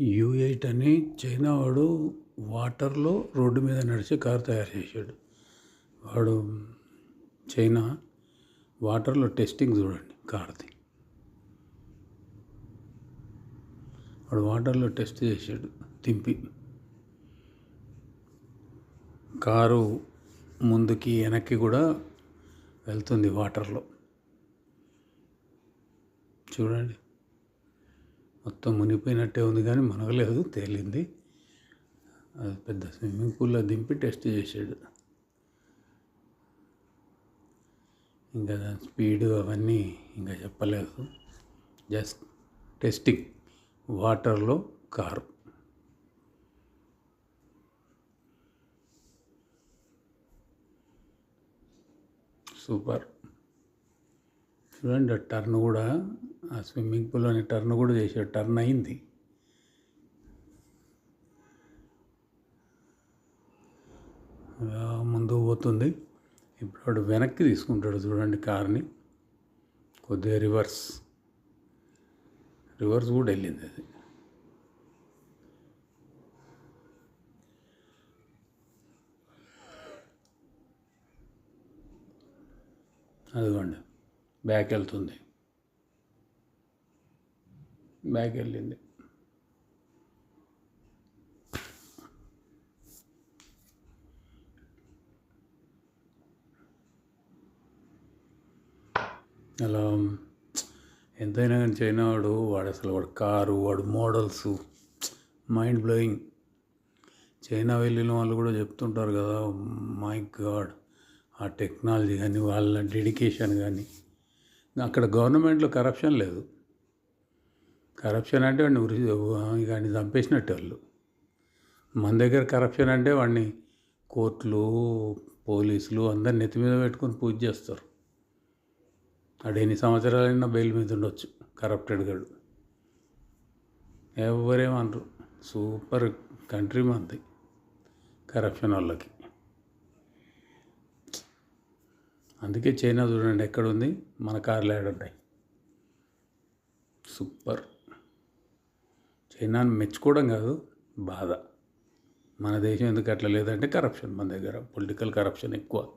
You eight అని China వాడు వాటర్లో రోడ్డు మీద నడిచే కారు తయారు చేశాడు. వాడు చైనా వాటర్లో టెస్టింగ్ చూడండి కార్ది. వాడు వాటర్లో టెస్ట్ చేశాడు తింపి కారు ముందుకి వెనక్కి కూడా వెళ్తుంది వాటర్లో. చూడండి. మొత్తం మునిగిపోయినట్టే ఉంది కానీ మునగలేదు తేలింది. అది పెద్ద స్విమ్మింగ్ పూల్లో దింపి టెస్ట్ చేశాడు. ఇంకా దాని స్పీడ్ అవన్నీ ఇంకా చెప్పలేదు. జస్ట్ టెస్టింగ్ వాటర్లో కారు. సూపర్. చూడండి టర్న్ కూడా ఆ స్విమ్మింగ్ పూల్లోని టర్న్ కూడా చేశాడు. టర్న్ అయింది. ముందు పోతుంది. ఇప్పుడు వాడు వెనక్కి తీసుకుంటాడు చూడండి కార్ని. కొద్దిగా రివర్స్. రివర్స్ కూడా వెళ్ళింది అది. అదిగోండి. బ్యాక్ వెళ్తుంది. బ్యాక్ వెళ్ళింది అలా ఎంతైనా కానీ చైనా వాడు వాడు అసలు వాడు కారు వాడు మోడల్స్ మైండ్ బ్లోయింగ్. చైనా వెళ్ళిన వాళ్ళు కూడా చెప్తుంటారు కదా మై గాడ్ ఆ టెక్నాలజీ కానీ వాళ్ళ డెడికేషన్ కానీ. అక్కడ గవర్నమెంట్లో కరప్షన్ లేదు. కరప్షన్ అంటే వాడిని ఉరి వాడిని చంపేసినట్టు వాళ్ళు మన దగ్గర కరప్షన్ అంటే వాడిని కోర్టులు పోలీసులు అందరు నెత్తి మీద పెట్టుకొని పూజ చేస్తారు. వాడు ఎన్ని సంవత్సరాలైనా బెయిల్ మీద ఉండొచ్చు కరప్టెడ్ గడు. ఎవరేమనరు సూపర్ కంట్రీ మంది కరప్షన్ వాళ్ళకి. అందుకే చైనా చూడండి ఎక్కడ ఉంది మన కార్లు ఏడుంటాయి సూపర్. చైనాను మెచ్చుకోవడం కాదు బాధ. మన దేశం ఎందుకు అట్లా లేదంటే కరప్షన్ మన దగ్గర పొలిటికల్ కరప్షన్ ఎక్కువ.